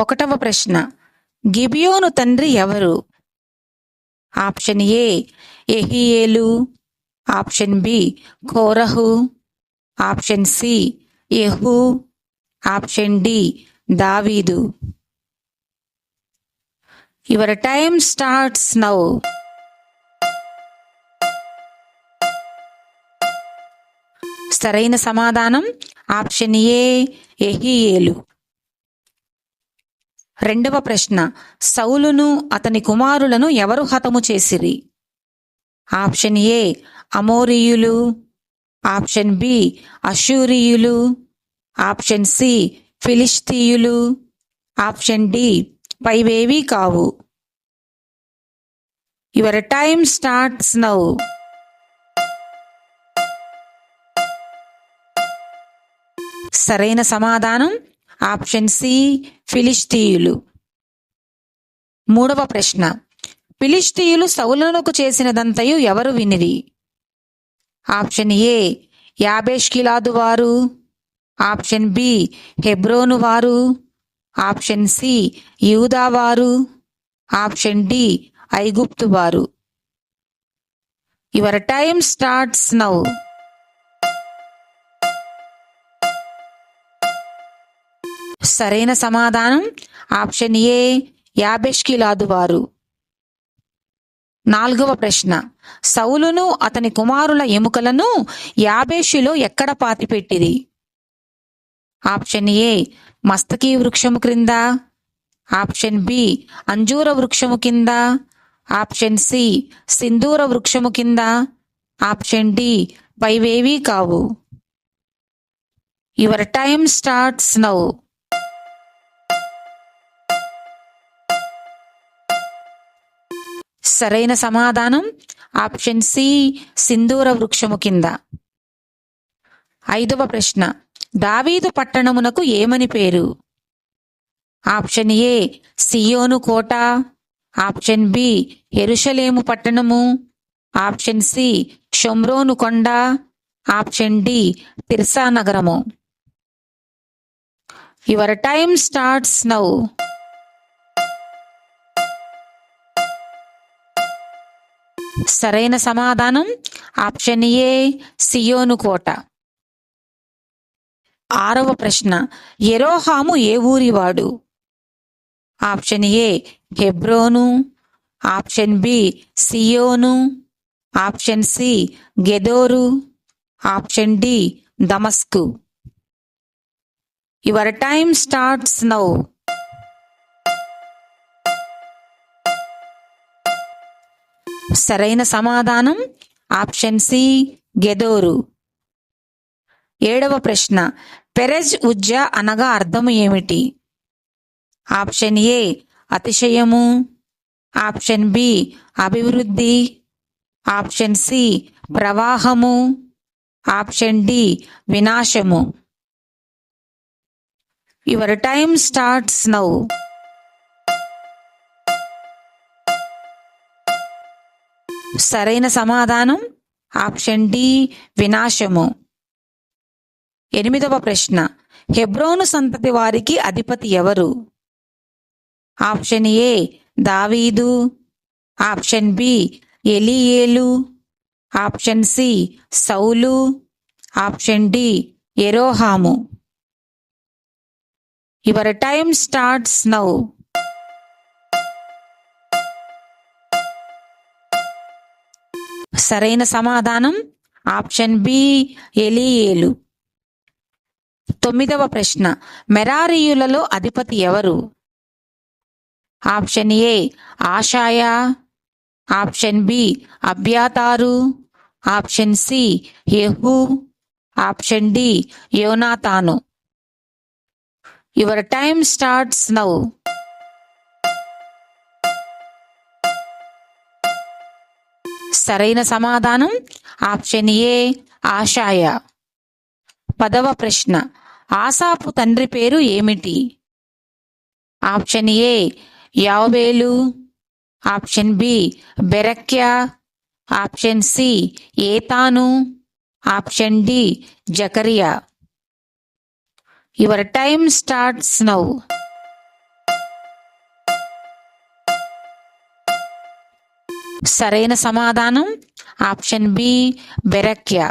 ఒకటవ ప్రశ్న. గిబియోను తండ్రి ఎవరు? ఆప్షన్ ఏ ఎహియేలు ఆప్షన్ బి కోరహు. ఆప్షన్ సి ఎహు ఆప్షన్ డి దావీదు. యువర్ టైమ్ స్టార్ట్స్ నౌ సరైన సమాధానం ఆప్షన్ ఏ ఎహియేలు రెండవ ప్రశ్న సౌలును అతని కుమారులను ఎవరు హతము చేసిరి? ఆప్షన్ ఏ అమోరియులు. ఆప్షన్ బి అషూరియులు ఆప్షన్ సి ఫిలిస్తీయులు ఆప్షన్ డి పైవేవీ కావు. యువర్ టైమ్ స్టార్ట్స్ నౌ సరైన సమాధానం? ఆప్షన్ సి ఫిలిస్తీయులు మూడవ ప్రశ్న. ఫిలిస్తీయులు సౌలునకు చేసినదంతయు ఎవరు వినిరి? ఆప్షన్ ఏ యాబేష్కిలాదు వారు. ఆప్షన్ బి హెబ్రోను వారు. ఆప్షన్ సి యూదా వారు. ఆప్షన్ డి ఐగుప్తు వారు. యువర్ టైమ్ స్టార్ట్స్ నౌ సరైన సమాధానం? ఆప్షన్ ఏ యాబెష్కిలాదు వారు నాలుగవ ప్రశ్న. సౌలును అతని కుమారుల ఎముకలను యాబేషులో ఎక్కడ పాతిపెట్టిది ఆప్షన్ ఏ మస్తకి వృక్షము క్రింద. ఆప్షన్ బి అంజూర వృక్షము కింద. ఆప్షన్ సి సింధూర వృక్షము కింద. ఆప్షన్ డి పైవేవీ కావు. Your time starts now. సరైన సమాధానం? ఆప్షన్ సి సింధూర వృక్షము కింద. ఐదవ ప్రశ్న. దావీదు పట్టణమునకు ఏమని పేరు? ఆప్షన్ ఏ సియోను కోట. ఆప్షన్ బి ఎరుషలేము పట్టణము. ఆప్షన్ సి షొమ్రోను కొండ. ఆప్షన్ డి తిర్సా నగరము. Your time starts now. సరైన సమాధానం? ఆప్షన్ ఏ సియోను కోట. ఆరవ ప్రశ్న ఎరోహాము ఏ ఊరివాడు ఆప్షన్ ఏ హెబ్రోను. ఆప్షన్ బి సియోను. ఆప్షన్ సి గెదోరు. ఆప్షన్ డి దమస్కు. Your time starts now. సరైన సమాధానం? ఆప్షన్ సి గెదోరు. ఏడవ ప్రశ్న. పెరెజ్ ఉజ్జ అనగా అర్థము ఏమిటి? ఆప్షన్ ఏ అతిశయము. ఆప్షన్ బి అభివృద్ధి. ఆప్షన్ సి ప్రవాహము. ఆప్షన్ డి వినాశము. యువర్ టైమ్ స్టార్ట్స్ నౌ సరైన సమాధానం? ఆప్షన్ డి వినాశము. ఎనిమిదవ ప్రశ్న. హెబ్రోను సంతతి వారికి అధిపతి ఎవరు? ఆప్షన్ ఏ దావీదు. ఆప్షన్ బి ఎలియేలు. ఆప్షన్ సి సౌలు. ఆప్షన్ డి ఎరోహాము యువర్ టైమ్ స్టార్ట్స్ నౌ సరైన సమాధానం? ఆప్షన్ బి ఎలియేలు. తొమ్మిదవ ప్రశ్న. మెరారీయులలో అధిపతి ఎవరు? ఆప్షన్ ఏ ఆశాయ ఆప్షన్ బి అభ్యాతారు ఆప్షన్ సి యెహూ. ఆప్షన్ డి యోనాతాను. యువర్ టైమ్ స్టార్ట్స్ నౌ సరైన సమాధానం ఆప్షన్ ఏ ఆశాయ. పదవ ప్రశ్న ఆసాపు తండ్రి పేరు ఏమిటి? ఆప్షన్ ఏ యావేలు ఆప్షన్ బి బెరక్య ఆప్షన్ సి ఏతాను option D Zechariah. Your time starts now. సరైన సమాధానం. Option B బెరక్య.